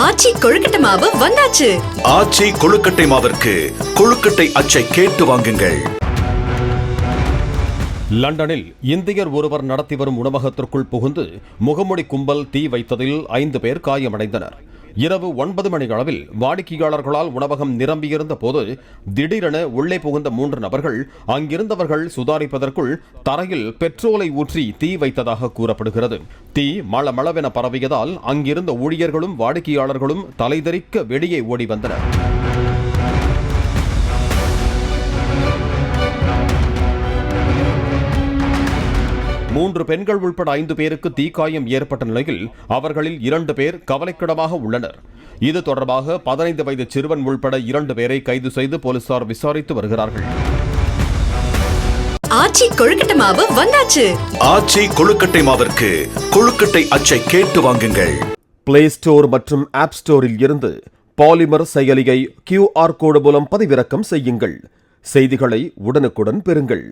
ஆச்சி கொழுக்கட்டை மாவு வந்தாச்சு. ஆச்சி கொழுக்கட்டை மாவிற்கு கொழுக்கட்டை அச்சை கேட்டு வாங்குங்கள். லண்டனில் இந்தியர் ஒருவர் நடத்தி வரும் உணவகத்திற்குள் புகுந்து முகமூடி கும்பல் தீ வைத்ததில் ஐந்து பேர் காயமடைந்தனர். இரவு ஒன்பது மணி அளவில் வாடிக்கையாளர்களால் உணவகம் நிரம்பியிருந்த போது திடீரென உள்ளே புகுந்த மூன்று நபர்கள் அங்கிருந்தவர்கள் சுதாரிப்பதற்குள் தரையில் பெட்ரோலை ஊற்றி தீ வைத்ததாக கூறப்படுகிறது. தீ மளமளவென பரவியதால் அங்கிருந்த ஊழியர்களும் வாடிக்கையாளர்களும் தலைதெறிக்க வெளியே ஓடி வந்தனர். மூன்று பெண்கள் உள்பட ஐந்து பேருக்கு தீக்காயம் ஏற்பட்ட நிலையில் அவர்களில் இரண்டு பேர் கவலைக்கிடமாக உள்ளனர். இது தொடர்பாக பதினைந்து வயது சிறுவன் உள்பட இரண்டு பேரை கைது செய்து போலீசார் விசாரித்து வருகிறார்கள். ஆச்சி கொழுக்கட்டை மாவு வந்தாச்சு. ஆச்சி கொழுக்கட்டை மாவிற்கு கொழுக்கட்டை அச்சை கேட்டு வாங்குங்கள். பிளே ஸ்டோர் மற்றும் ஆப் ஸ்டோரில் இருந்து பாலிமர் செயலியை கியூஆர் கோடு மூலம் பதிவிறக்கம் செய்யுங்கள். செய்திகளை உடனுக்குடன் பெறுங்கள்.